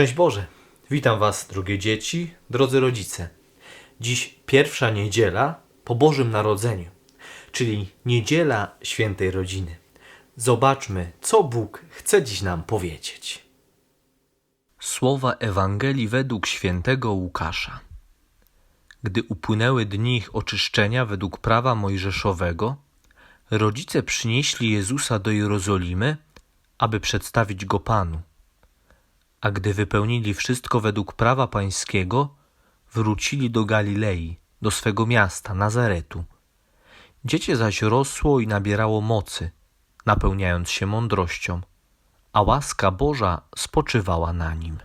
Szczęść Boże! Witam Was, drogie dzieci, drodzy rodzice. Dziś pierwsza niedziela po Bożym Narodzeniu, czyli niedziela świętej rodziny. Zobaczmy, co Bóg chce dziś nam powiedzieć. Słowa Ewangelii według świętego Łukasza. Gdy upłynęły dni ich oczyszczenia według prawa mojżeszowego, rodzice przynieśli Jezusa do Jerozolimy, aby przedstawić go Panu. A gdy wypełnili wszystko według prawa pańskiego, wrócili do Galilei, do swego miasta, Nazaretu. Dziecię zaś rosło i nabierało mocy, napełniając się mądrością, a łaska Boża spoczywała na nim.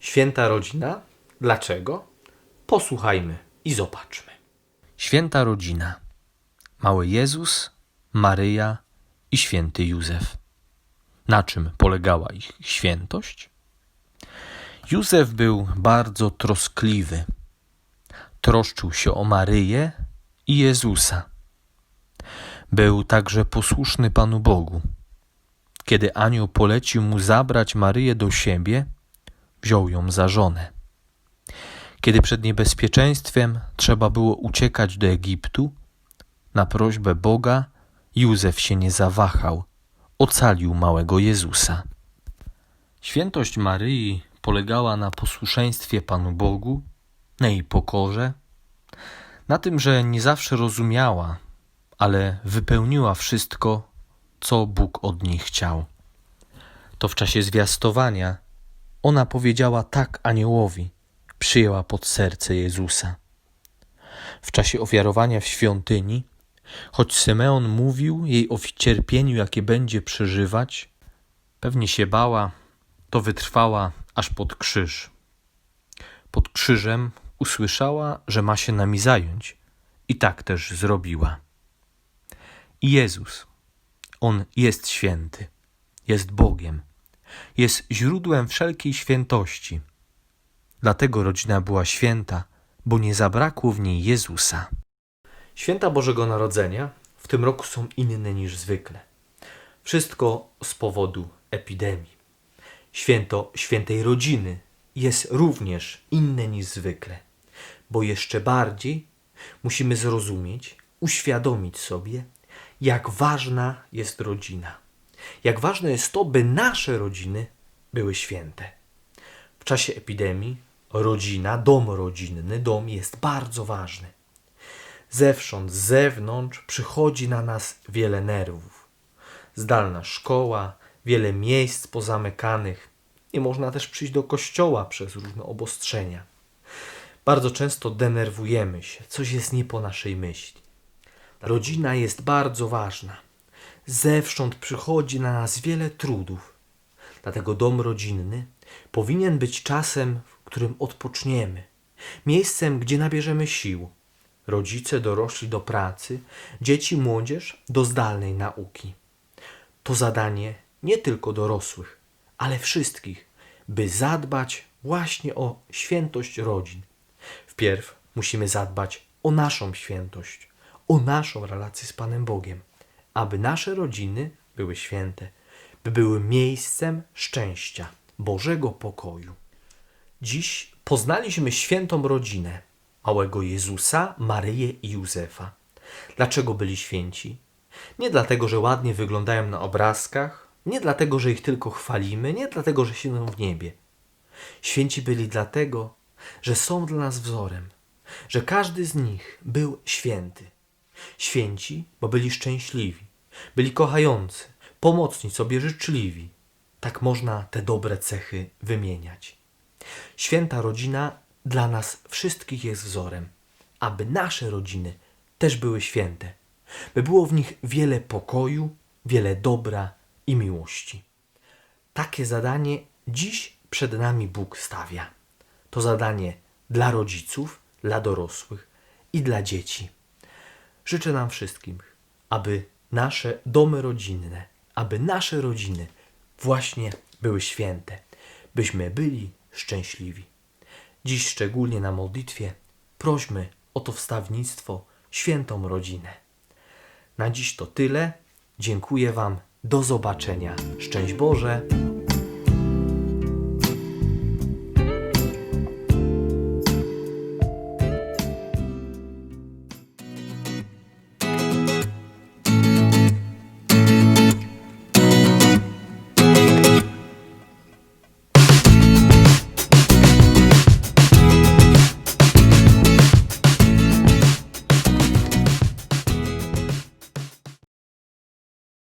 Święta rodzina? Dlaczego? Posłuchajmy i zobaczmy. Święta rodzina. Mały Jezus, Maryja i święty Józef. Na czym polegała ich świętość? Józef był bardzo troskliwy. Troszczył się o Maryję i Jezusa. Był także posłuszny Panu Bogu. Kiedy anioł polecił mu zabrać Maryję do siebie, wziął ją za żonę. Kiedy przed niebezpieczeństwem trzeba było uciekać do Egiptu, na prośbę Boga Józef się nie zawahał, ocalił małego Jezusa. Świętość Maryi polegała na posłuszeństwie Panu Bogu, na jej pokorze, na tym, że nie zawsze rozumiała, ale wypełniła wszystko, co Bóg od niej chciał. To w czasie zwiastowania ona powiedziała tak aniołowi, przyjęła pod serce Jezusa. W czasie ofiarowania w świątyni, choć Symeon mówił jej o cierpieniu, jakie będzie przeżywać, pewnie się bała, to wytrwała aż pod krzyż. Pod krzyżem usłyszała, że ma się nami zająć, i tak też zrobiła. I Jezus, On jest święty, jest Bogiem, jest źródłem wszelkiej świętości. Dlatego rodzina była święta, bo nie zabrakło w niej Jezusa. Święta Bożego Narodzenia w tym roku są inne niż zwykle. Wszystko z powodu epidemii. Święto świętej rodziny jest również inne niż zwykle, bo jeszcze bardziej musimy zrozumieć, uświadomić sobie, jak ważna jest rodzina. Jak ważne jest to, by nasze rodziny były święte. W czasie epidemii rodzina, dom rodzinny, dom jest bardzo ważny. Zewsząd, z zewnątrz przychodzi na nas wiele nerwów. Zdalna szkoła, wiele miejsc pozamykanych. Nie można też przyjść do kościoła przez różne obostrzenia. Bardzo często denerwujemy się, coś jest nie po naszej myśli. Rodzina jest bardzo ważna. Zewsząd przychodzi na nas wiele trudów. Dlatego dom rodzinny powinien być czasem, w którym odpoczniemy, miejscem, gdzie nabierzemy sił. Rodzice dorośli do pracy, dzieci, młodzież do zdalnej nauki. To zadanie nie tylko dorosłych, ale wszystkich, by zadbać właśnie o świętość rodzin. Wpierw musimy zadbać o naszą świętość, o naszą relację z Panem Bogiem, aby nasze rodziny były święte, by były miejscem szczęścia, Bożego pokoju. Dziś poznaliśmy świętą rodzinę małego Jezusa, Maryję i Józefa. Dlaczego byli święci? Nie dlatego, że ładnie wyglądają na obrazkach, nie dlatego, że ich tylko chwalimy, nie dlatego, że siedzą w niebie. Święci byli dlatego, że są dla nas wzorem, że każdy z nich był święty. Święci, bo byli szczęśliwi, byli kochający, pomocni sobie życzliwi. Tak można te dobre cechy wymieniać. Święta rodzina dla nas wszystkich jest wzorem, aby nasze rodziny też były święte, by było w nich wiele pokoju, wiele dobra i miłości. Takie zadanie dziś przed nami Bóg stawia. To zadanie dla rodziców, dla dorosłych i dla dzieci. Życzę nam wszystkim, aby nasze domy rodzinne, aby nasze rodziny właśnie były święte, byśmy byli szczęśliwi. Dziś szczególnie na modlitwie prośmy o to wstawnictwo, świętą rodzinę. Na dziś to tyle. Dziękuję Wam. Do zobaczenia. Szczęść Boże.